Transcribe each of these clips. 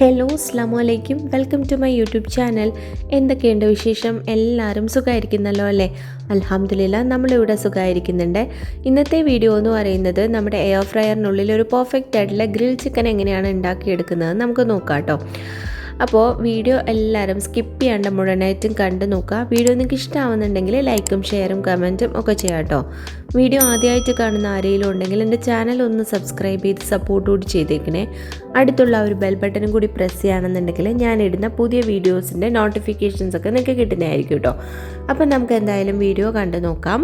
Hello അസ്ലാം വലൈക്കും welcome to my YouTube channel എന്തൊക്കെയുണ്ട് വിശേഷം? എല്ലാവരും സുഖമായിരിക്കുന്നല്ലോ അല്ലേ? അലഹമ്മദില്ല നമ്മളിവിടെ സുഖമായിരിക്കുന്നുണ്ട് ഇന്നത്തെ വീഡിയോ എന്ന് പറയുന്നത് നമ്മുടെ എയർ ഫ്രയറിനുള്ളിൽ ഒരു പെർഫെക്റ്റ് ആയിട്ടുള്ള ഗ്രിൽ ചിക്കൻ എങ്ങനെയാണ് ഉണ്ടാക്കിയെടുക്കുന്നത്? നമുക്ക് നോക്കാം കേട്ടോ അപ്പോൾ വീഡിയോ എല്ലാവരും സ്കിപ്പ് ചെയ്യാണ്ട് മുഴുവനായിട്ടും കണ്ടു നോക്കുക. വീഡിയോ നിങ്ങൾക്ക് ഇഷ്ടമാവുന്നുണ്ടെങ്കിൽ ലൈക്കും ഷെയറും കമന്റും ഒക്കെ ചെയ്യാം കേട്ടോ. വീഡിയോ ആദ്യമായിട്ട് കാണുന്ന ആരെങ്കിലും ഉണ്ടെങ്കിൽ എന്റെ ചാനൽ ഒന്ന് സബ്സ്ക്രൈബ് ചെയ്ത് സപ്പോർട്ട് കൂടി ചെയ്തേക്കണേ. അടുത്തുള്ള ഒരു ബെൽ ബട്ടനും കൂടി പ്രസ് ചെയ്യുകയാണെന്നുണ്ടെങ്കിൽ ഞാൻ ഇടുന്ന പുതിയ വീഡിയോസിന്റെ നോട്ടിഫിക്കേഷൻസ് ഒക്കെ നിങ്ങൾക്ക് കിട്ടുന്നതായിരിക്കും കേട്ടോ. അപ്പം നമുക്ക് എന്തായാലും വീഡിയോ കണ്ടു നോക്കാം.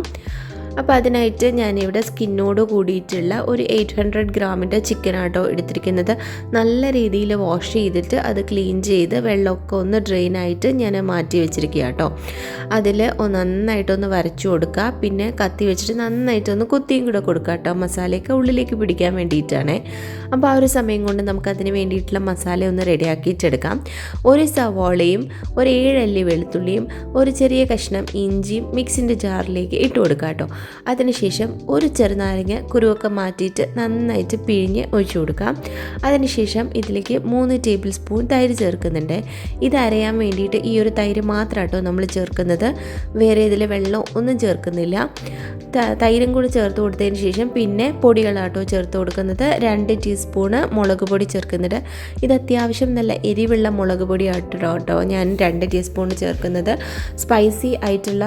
അപ്പോൾ അതിനായിട്ട് ഞാനിവിടെ സ്കിന്നോട് കൂടിയിട്ടുള്ള ഒരു എയ്റ്റ് ഹൺഡ്രഡ് ഗ്രാമിന്റെ ചിക്കനാട്ടോ എടുത്തിരിക്കുന്നത്. നല്ല രീതിയിൽ വാഷ് ചെയ്തിട്ട് അത് ക്ലീൻ ചെയ്ത് വെള്ളമൊക്കെ ഒന്ന് ഡ്രെയിൻ ആയിട്ട് ഞാൻ മാറ്റി വെച്ചിരിക്കുക കേട്ടോ അതിൽ നന്നായിട്ടൊന്ന് വരച്ചു കൊടുക്കുക പിന്നെ കത്തി വെച്ചിട്ട് നന്നായിട്ടൊന്ന് കുത്തിയും കൂടെ കൊടുക്കുക കേട്ടോ മസാലയൊക്കെ ഉള്ളിലേക്ക് പിടിക്കാൻ വേണ്ടിയിട്ടാണ്. അപ്പോൾ ആ ഒരു സമയം കൊണ്ട് നമുക്കതിന് വേണ്ടിയിട്ടുള്ള മസാല ഒന്ന് റെഡിയാക്കിയിട്ടെടുക്കാം. ഒരു സവാളയും ഒരു ഏഴല്ലി വെളുത്തുള്ളിയും ഒരു ചെറിയ കഷ്ണം ഇഞ്ചിയും മിക്സിന്റെ ജാറിലേക്ക് ഇട്ട് കൊടുക്കാം കേട്ടോ അതിനുശേഷം ഒരു ചെറുനാരങ്ങ കുരുവൊക്കെ മാറ്റിയിട്ട് നന്നായിട്ട് പിഴിഞ്ഞ് ഒഴിച്ചു കൊടുക്കാം അതിനുശേഷം ഇതിലേക്ക് മൂന്ന് ടേബിൾ സ്പൂൺ തൈര് ചേർക്കുന്നുണ്ട്. ഇത് അരയാൻ വേണ്ടിയിട്ട് ഈ ഒരു തൈര് മാത്രം കേട്ടോ നമ്മൾ ചേർക്കുന്നത്. വേറെ ഇതിൽ വെള്ളം ഒന്നും ചേർക്കുന്നില്ല. തൈരും കൂടി ചേർത്ത് കൊടുത്തതിന് ശേഷം പിന്നെ പൊടികളാട്ടോ ചേർത്ത് കൊടുക്കുന്നത്. രണ്ട് ടീസ്പൂണ് മുളക് പൊടി ചേർക്കുന്നുണ്ട്. ഇത് അത്യാവശ്യം നല്ല എരിവുള്ള മുളക് പൊടി ആട്ടോ കേട്ടോ. ഞാൻ രണ്ട് ടീസ്പൂൺ ചേർക്കുന്നത്. സ്പൈസി ആയിട്ടുള്ള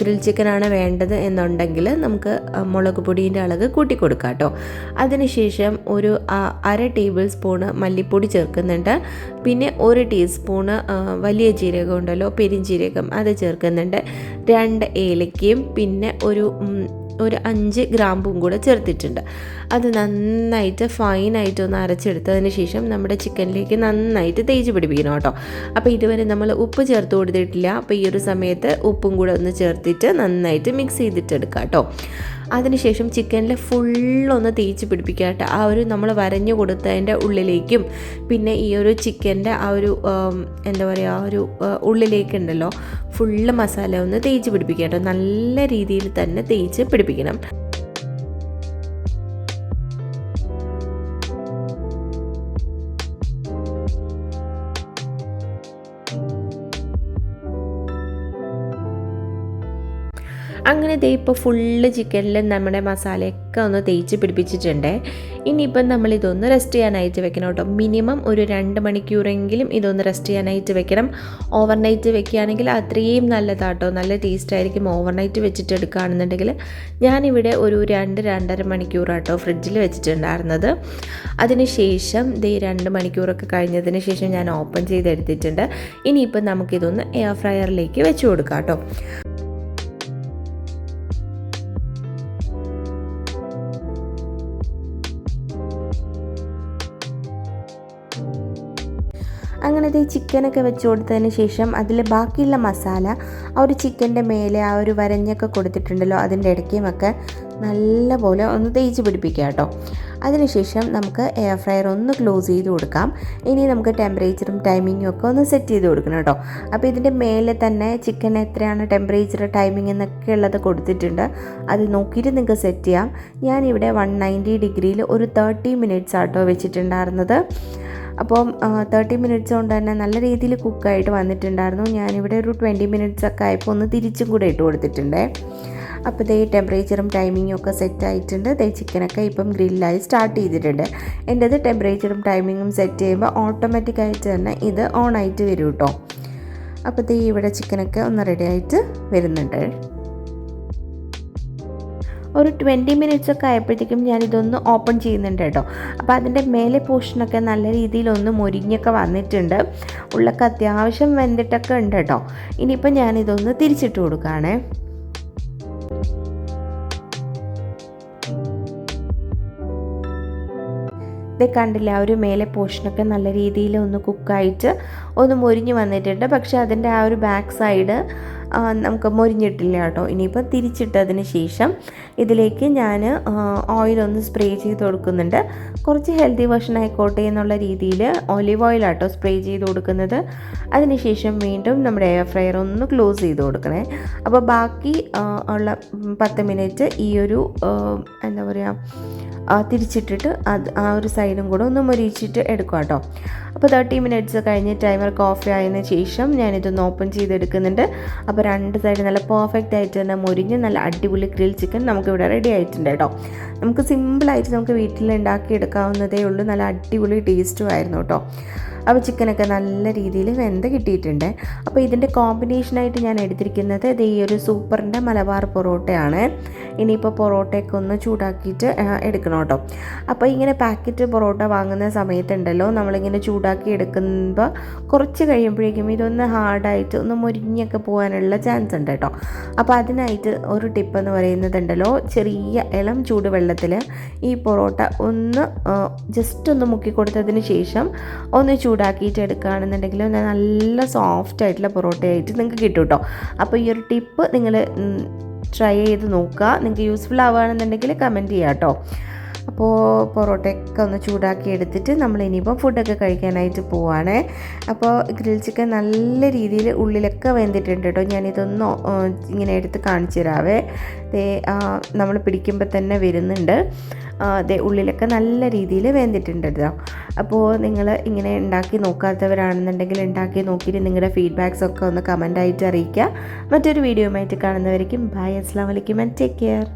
ഗ്രിൽ ചിക്കനാണ് വേണ്ടത് എന്നുണ്ടെങ്കിൽ നമുക്ക് മുളക് പൊടിന്റെ അളവ് കൂട്ടി. കൊടുക്കാം കേട്ടോ അതിനുശേഷം ഒരു അര ടേബിൾ സ്പൂണ് മല്ലിപ്പൊടി ചേർക്കുന്നുണ്ട്. പിന്നെ ഒരു ടീസ്പൂണ് വലിയ ജീരകം ഉണ്ടല്ലോ പെരിഞ്ജീരകം അത് ചേർക്കുന്നുണ്ട്. രണ്ട് ഏലക്കയും പിന്നെ ഒരു ഒരു അഞ്ച് ഗ്രാമ്പും കൂടെ ചേർത്തിട്ടുണ്ട്. അത് നന്നായിട്ട് ഫൈനായിട്ട് ഒന്ന് അരച്ചെടുത്തതിന് ശേഷം നമ്മുടെ ചിക്കനിലേക്ക് നന്നായിട്ട് തേച്ച് പിടിപ്പിക്കണം കേട്ടോ. അപ്പോൾ ഇതുവരെ നമ്മൾ ഉപ്പ് ചേർത്ത് കൊടുത്തിട്ടില്ല. അപ്പോൾ ഈ ഒരു സമയത്ത് ഉപ്പും കൂടെ ഒന്ന് ചേർത്തിട്ട് നന്നായിട്ട് മിക്സ് ചെയ്തിട്ടെടുക്കാം കേട്ടോ. അതിനുശേഷം ചിക്കനിൽ ഫുള്ളൊന്ന് തേച്ച് പിടിപ്പിക്കുക കേട്ടോ. ആ ഒരു നമ്മൾ വരഞ്ഞു കൊടുത്തതിന്റെ ഉള്ളിലേക്കും പിന്നെ ഈ ഒരു ചിക്കന്റെ ആ ഒരു എന്താ പറയുക ആ ഒരു ഉള്ളിലേക്കുണ്ടല്ലോ. ഫുള്ള് മസാല ഒന്ന് തേച്ച് പിടിപ്പിക്കുക കേട്ടോ. നല്ല രീതിയിൽ തന്നെ തേച്ച് പിടിപ്പിക്കണം. അങ്ങനെ ദേ ഫുള്ള് ചിക്കനിൽ നമ്മുടെ മസാലയൊക്കെ ഒന്ന് തേച്ച് പിടിപ്പിച്ചിട്ടുണ്ട്. ഇനിയിപ്പം നമ്മൾ ഇതൊന്ന് റെസ്റ്റ് ചെയ്യാനായിട്ട് വെക്കണം കേട്ടോ. മിനിമം ഒരു രണ്ട് മണിക്കൂറെങ്കിലും ഇതൊന്ന് റെസ്റ്റ് ചെയ്യാനായിട്ട് വെക്കണം. ഓവർനൈറ്റ് വെക്കുകയാണെങ്കിൽ അത്രയും നല്ലതാട്ടോ നല്ല ടേസ്റ്റ് ആയിരിക്കും ഓവർനൈറ്റ് വെച്ചിട്ട് എടുക്കുകയാണെന്നുണ്ടെങ്കിൽ. ഞാനിവിടെ ഒരു രണ്ട് രണ്ടര മണിക്കൂറാട്ടോ ഫ്രിഡ്ജിൽ വെച്ചിട്ടുണ്ടായിരുന്നത്. അതിനുശേഷം ദേ രണ്ട് മണിക്കൂറൊക്കെ കഴിഞ്ഞതിന് ശേഷം ഞാൻ ഓപ്പൺ ചെയ്തെടുത്തിട്ടുണ്ട്. ഇനിയിപ്പം നമുക്കിതൊന്ന് എയർ ഫ്രയറിലേക്ക് വെച്ച് കൊടുക്കാം കേട്ടോ അങ്ങനെ ഈ ചിക്കനൊക്കെ വെച്ച് കൊടുത്തതിന് ശേഷം അതിൽ ബാക്കിയുള്ള മസാല ആ ഒരു ചിക്കന്റെ മേലെ ആ ഒരു വരഞ്ഞൊക്കെ കൊടുത്തിട്ടുണ്ടല്ലോ അതിന്റെ ഇടയ്ക്കുമൊക്കെ നല്ലപോലെ ഒന്ന് തേച്ച് പിടിപ്പിക്കുക കേട്ടോ. അതിനുശേഷം നമുക്ക് എയർ ഫ്രയർ ഒന്ന് ക്ലോസ് ചെയ്ത് കൊടുക്കാം. ഇനി നമുക്ക് ടെമ്പറേച്ചറും ടൈമിങ്ങും ഒക്കെ ഒന്ന് സെറ്റ് ചെയ്ത് കൊടുക്കണം കേട്ടോ. അപ്പോൾ ഇതിന്റെ മേലെ തന്നെ ചിക്കൻ എത്രയാണ് ടെമ്പറേച്ചർ ടൈമിംഗ് എന്നൊക്കെ ഉള്ളത് കൊടുത്തിട്ടുണ്ട്. അത് നോക്കിയിട്ട് നിങ്ങൾക്ക് സെറ്റ് ചെയ്യാം. ഞാനിവിടെ വൺ നയന്റി ഡിഗ്രിയിൽ ഒരു തേർട്ടി മിനിറ്റ്സ് ആട്ടോ വെച്ചിട്ടുണ്ടായിരുന്നത്. അപ്പം തേർട്ടി മിനിറ്റ്സ് കൊണ്ട് തന്നെ നല്ല രീതിയിൽ കുക്കായിട്ട് വന്നിട്ടുണ്ടായിരുന്നു. ഞാനിവിടെ ഒരു ട്വന്റി മിനിറ്റ്സ് ഒക്കെ ആയപ്പോൾ ഒന്ന് തിരിച്ചും കൂടെ ഇട്ട് കൊടുത്തിട്ടുണ്ട്. അപ്പോൾ ദേ ടെമ്പറേച്ചറും ടൈമിങ്ങും ഒക്കെ സെറ്റ് ആയിട്ടുണ്ട്. ദേ ചിക്കനൊക്കെ ഇപ്പം ഗ്രില്ലായി സ്റ്റാർട്ട് ചെയ്തിട്ടുണ്ട്. എന്റെത് ടെമ്പറേച്ചറും ടൈമിങ്ങും സെറ്റ് ചെയ്യുമ്പോൾ ഓട്ടോമാറ്റിക്കായിട്ട് തന്നെ ഇത് ഓൺ ആയിട്ട് വരും കേട്ടോ അപ്പോൾ ദേ ഇവിടെ ചിക്കനൊക്കെ ഒന്ന് റെഡി ആയിട്ട് വരുന്നുണ്ട്. ഒരു ട്വന്റി മിനിറ്റ്സ് ഒക്കെ ആയപ്പോഴത്തേക്കും ഞാനിതൊന്ന് ഓപ്പൺ ചെയ്യുന്നുണ്ട് കേട്ടോ. അപ്പോൾ അതിന്റെ മേലെ പോർഷനൊക്കെ നല്ല രീതിയിലൊന്ന് മൊരിഞ്ഞൊക്കെ വന്നിട്ടുണ്ട്. ഉള്ളൊക്കെ അത്യാവശ്യം വെന്തിട്ടൊക്കെ ഉണ്ട് കേട്ടോ. ഇനിയിപ്പോൾ ഞാനിതൊന്ന് തിരിച്ചിട്ട് കൊടുക്കുകയാണേ ഇത് കണ്ടില്ല ആ ഒരു മേലെ പോർഷനൊക്കെ നല്ല രീതിയിൽ ഒന്ന് കുക്കായിട്ട് ഒന്ന് മുരിഞ്ഞ് വന്നിട്ടുണ്ട്. പക്ഷേ അതിന്റെ ആ ഒരു ബാക്ക് സൈഡ് നമുക്ക് മൊരിഞ്ഞിട്ടില്ല കേട്ടോ. ഇനിയിപ്പോൾ തിരിച്ചിട്ടതിന് ശേഷം ഇതിലേക്ക് ഞാൻ ഓയിലൊന്ന് സ്പ്രേ ചെയ്ത് കൊടുക്കുന്നുണ്ട്. കുറച്ച് ഹെൽത്തി വെർഷൻ ആയിക്കോട്ടെ എന്നുള്ള രീതിയിൽ ഒലിവ് ഓയിലാട്ടോ സ്പ്രേ ചെയ്ത് കൊടുക്കുന്നത്. അതിനുശേഷം വീണ്ടും നമ്മുടെ എയർ ഫ്രയർ ഒന്ന് ക്ലോസ് ചെയ്ത് കൊടുക്കണേ. അപ്പോൾ ബാക്കി ഉള്ള പത്ത് മിനിറ്റ് ഈ ഒരു എന്താ പറയുക തിരിച്ചിട്ടിട്ട് അത് ആ ഒരു സൈഡും കൂടെ ഒന്ന് മുരിച്ചിട്ട് എടുക്കുക കേട്ടോ അപ്പോൾ തേർട്ടി മിനിറ്റ്സ് കഴിഞ്ഞ് ടൈമർ കോഫി ആയതിന് ശേഷം ഞാനിതൊന്ന് ഓപ്പൺ ചെയ്തെടുക്കുന്നുണ്ട്. അപ്പോൾ രണ്ട് സൈഡ് നല്ല പെർഫെക്റ്റ് ആയിട്ട് തന്നെ മുരിഞ്ഞ് നല്ല അടിപൊളി ഗ്രിൽ ചിക്കൻ നമുക്കിവിടെ റെഡി ആയിട്ടുണ്ട് കേട്ടോ നമുക്ക് സിമ്പിളായിട്ട് നമുക്ക് വീട്ടിൽ ഉണ്ടാക്കി എടുക്കാവുന്നതേ ഉള്ളൂ. നല്ല അടിപൊളി ടേസ്റ്റും ആയിരുന്നു കേട്ടോ അപ്പോൾ ചിക്കനൊക്കെ നല്ല രീതിയിൽ വെന്ത് കിട്ടിയിട്ടുണ്ട്. അപ്പോൾ ഇതിന്റെ കോമ്പിനേഷനായിട്ട് ഞാൻ എടുത്തിരിക്കുന്നത് ഇത് ഈ ഒരു സൂപ്പറിന്റെ മലബാർ പൊറോട്ടയാണ്. ഇനിയിപ്പോൾ പൊറോട്ടയൊക്കെ ഒന്ന് ചൂടാക്കിയിട്ട് എടുക്കണം കേട്ടോ. അപ്പോൾ ഇങ്ങനെ പാക്കറ്റ് പൊറോട്ട വാങ്ങുന്ന സമയത്തുണ്ടല്ലോ നമ്മളിങ്ങനെ ചൂടാക്കി എടുക്കുമ്പോൾ കുറച്ച് കഴിയുമ്പോഴേക്കും ഇതൊന്ന് ഹാർഡായിട്ട് ഒന്ന് മുരിഞ്ഞൊക്കെ പോകാനുള്ള ചാൻസ് ഉണ്ട് കേട്ടോ. അപ്പോൾ അതിനായിട്ട് ഒരു ടിപ്പ് എന്ന് പറയുന്നതുണ്ടല്ലോ ചെറിയ ഇളം ചൂടുവെള്ളത്തിൽ ഈ പൊറോട്ട ഒന്ന് ജസ്റ്റ് ഒന്ന് മുക്കി കൊടുത്തതിന് ശേഷം ഒന്ന് ചൂടാക്കിയിട്ട് എടുക്കുകയാണെന്നുണ്ടെങ്കിൽ നല്ല സോഫ്റ്റ് ആയിട്ടുള്ള പൊറോട്ടയായിട്ട് നിങ്ങൾക്ക് കിട്ടും കേട്ടോ അപ്പോൾ ഈ ഒരു ടിപ്പ് നിങ്ങൾ ട്രൈ ചെയ്ത് നോക്കുക. നിങ്ങൾക്ക് യൂസ്ഫുൾ ആവുകയാണെന്നുണ്ടെങ്കിൽ കമന്റ് ചെയ്യാം കേട്ടോ അപ്പോൾ പൊറോട്ടയൊക്കെ ഒന്ന് ചൂടാക്കി എടുത്തിട്ട് നമ്മൾ ഇനിയിപ്പോൾ ഫുഡൊക്കെ കഴിക്കാനായിട്ട് പോവാണ്. അപ്പോൾ ഗ്രിൽ ചിക്കൻ നല്ല രീതിയിൽ ഉള്ളിലൊക്കെ വെന്തിട്ടുണ്ട് കേട്ടോ. ഞാനിതൊന്ന് ഇങ്ങനെ എടുത്ത് കാണിച്ചു തരാവേ. നമ്മൾ പിടിക്കുമ്പോൾ തന്നെ വരുന്നുണ്ട്. അതെ ഉള്ളിലൊക്കെ നല്ല രീതിയിൽ വെന്തിട്ടുണ്ട് കേട്ടോ. അപ്പോൾ നിങ്ങൾ ഇങ്ങനെ ഉണ്ടാക്കി നോക്കാത്തവരാണെന്നുണ്ടെങ്കിൽ ഉണ്ടാക്കി നോക്കിയിട്ട് നിങ്ങളുടെ ഫീഡ്ബാക്സ് ഒക്കെ ഒന്ന് കമന്റായിട്ട് അറിയിക്കുക. മറ്റൊരു വീഡിയോ ആയിട്ട് കാണുന്നവരേക്കും ബൈ അസ്സാം വലൈക്കും ആൻഡ് ടേക്ക് കെയർ